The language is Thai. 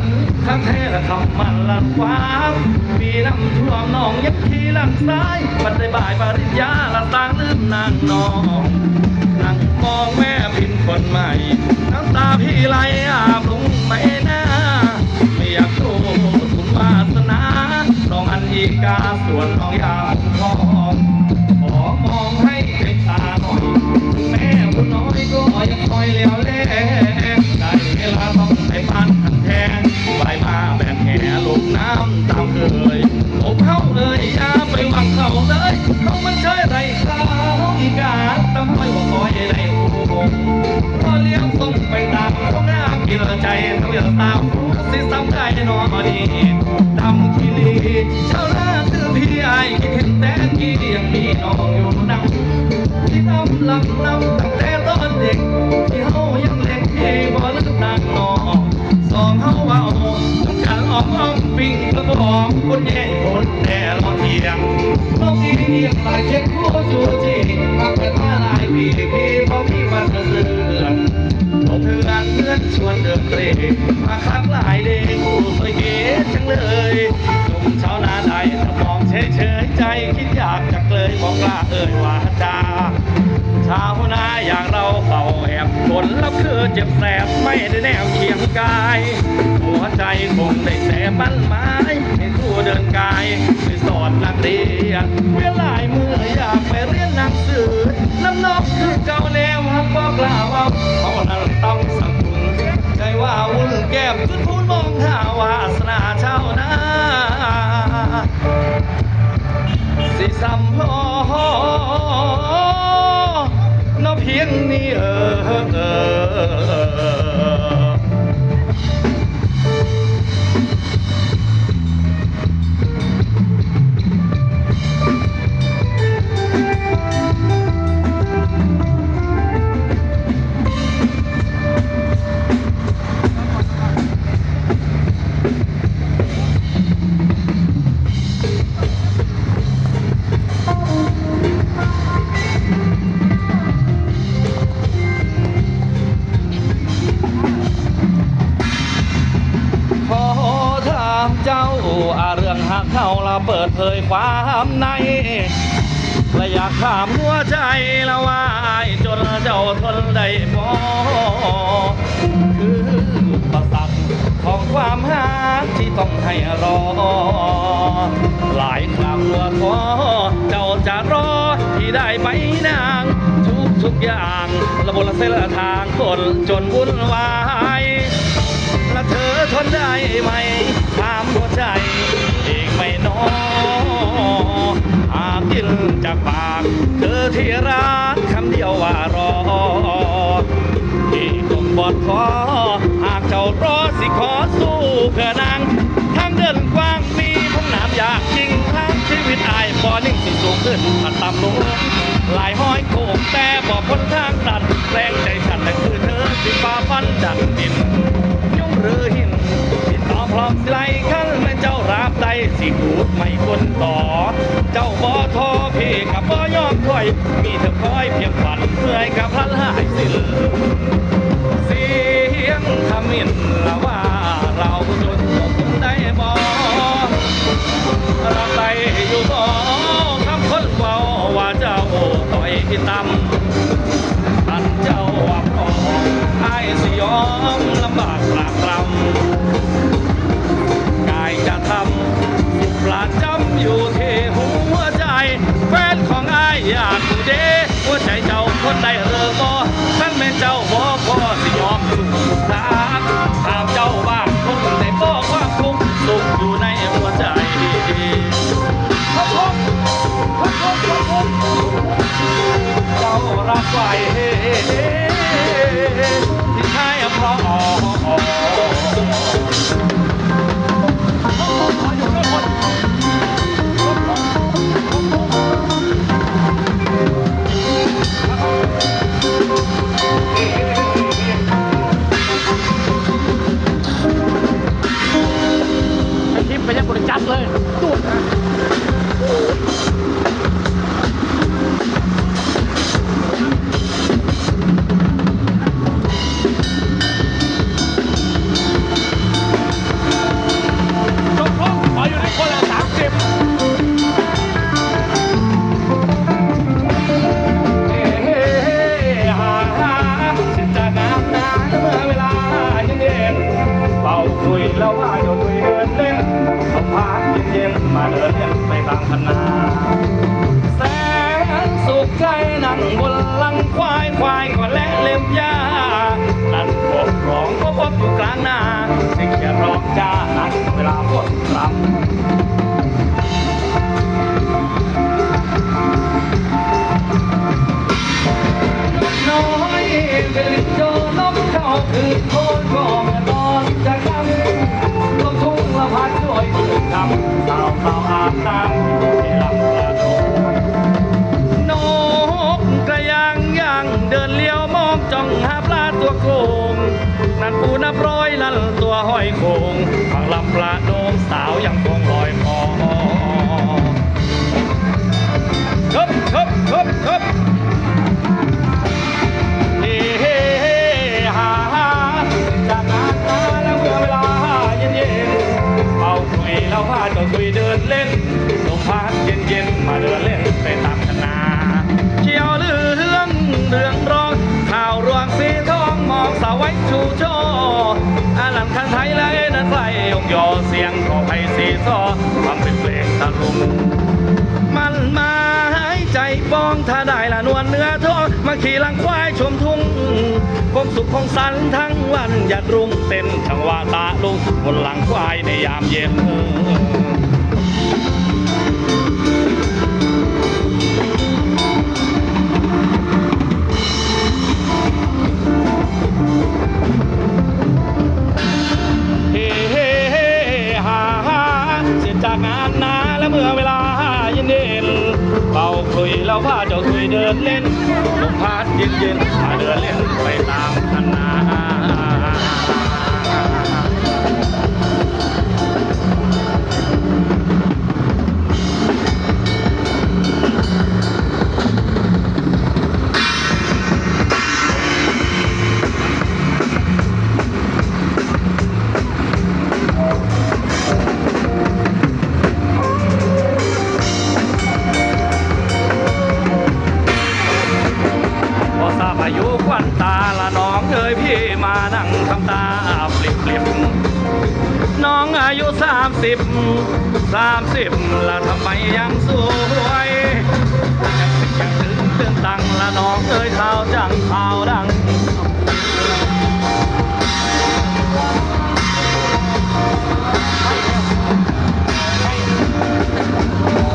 ันทั้งแท้และคำมันละความปีน้ำท่วมน้องยักขี่หลังซ้ายบัดได้บ่ายปริญญาละต่างลืมนางนองนั่งมองแม่พินคนใหม่น้ำตาพี่ไหลอาบลงไม่น่าไม่อยากโทษคุณวาสนาน้องอันอีกาส่วนน้องยาทอง เขาอยากตามสิซ้ำได้นอนมาดีดำทีลีชาวนาคือพี่ไอคิดเห็นแต่กี้ยังมีน้องอยู่นังที่ทำลำนำตั้งแต่ตอนเด็ก ที่เฮายังเล็กที่บ่ลืมนางน้องสองเฮาเว้าต้องการออกอ้อมปิ้งแล้วก็บอกคนแย่คนแต่รอเทียงน้องเอียงหลายเช็คหัวจูจีพักกันมาหลายปีพี่พอพี่วันเดือนผมเพื่อนเพื่อนชวนเดิน เตร่มาคักหลายเด้กูสวยเก๋จังเลยหนุ่มชาวนาไทยถ้ามองเฉยเฉยใจคิดอยากจะเกยบอกกล้าเอ่ยวาจาชาวนาอย่างเราเฝ้าแอบผลแล้วคือเจ็บแสบไม่ได้แนวเคียงกาย หัวใจคงได้แต่ปั้นไม้ให้คู่เดินกายไปสอนนักเรียนเวลามืออยากไปเรียนหนังสือน้ำนอกคือเก่าแล้วฮักบอกลาว่าเขานั้นต้องสัง ใจว่าวุ่นแก้มจนพูนมองหาวาสนาเชานาสิสัมพอ เรื่องหาเขาละเปิดเผยความในและอยากถามหัวใจละว่าอ้ายจนเจ้าทนได้พอคืออุปสรรคของความหาที่ต้องให้รอ หลายครั้งว่าท้อเจ้าจะรอที่ได้ไหมนาง ทุกทุกอย่างระบบละเส้นละทางคนจนวุ่นวายและเธอทนได้ไหมถามหัวใจ เองไม่น้อหากยินจากปาก เธอที่รักคำเดียวว่ารอที่คงบอดคอหากเจ้ารอสิขอสู้เพื่อนางทางเดินกว้างมีห้องน้ำอยากจริงทางชีวิตอายบอนิ่งสิสูงขึ้นถ้าต่ำลงหลายห้อยโค้งแต่บอกพ้นทางตันแรงใจฉันนั่นคือเธอสิฟ้าฟันดังดินยุ่งหรือหินที่ต่อพร้อมสิไลขั้น ราบได้สิหูดไม่คนต่อ เจ้าบ่ทอพี่กับบ่ยอมถอย มีเธอคอยเพียงฝันเพื่อให้กับพลันหายสิ้นเสียงขมิ้นละว่าเราจนจบได้บ่ ดุยแล้วว่าอยู่ดุยเดินเล่นสะพานเย็นๆมาเดินเล่นไปกางคันาแสงสุขใจนั่งบนลังควายควายก็และเล็มยานั่นพบร้องก็พบอยู่กลางนาเสียงร้องจ้านั่เวลาพดรำำสาวสาวอาบน้ำที่ลำกระโดดนกกระยางย่างเดินเลี้ยวมองจ้องหาปลาตัวโกงนั่นปูนับร้อยลั่นตัวห้อยโคงฝั่งลำปลาโดงสาวยังคงลอยคอครับครับครับครับ คุยเดินเล่นลมพัดเย็นเย็นๆมาเดินเล่นไปตามคณะเชียวเรื่องเรื่องร้องข่าวรวงสีทองมองสาวไว้ชูโชอาลันคันไทยและนั้นใส่ยกยอเสียงขอไผ่สีซอฟังเป็นเพลงตะลุงมันมาหายใจปองถ้าได้ละนวลเนื้อทองมาขี่หลังควายชมทุ่งคงสุขคงสันทั้งวันหยัดรุ่งเต้นชังว่าตาลุงบนหลังควายในยามเย็น เดินเล่นลมพัดเย็นเย็นๆพาเดินเล่นไปตามามสิบละทำไมยังสวยยังยังถึงตือนตังละน้องเอ้ยเท้าจังข่า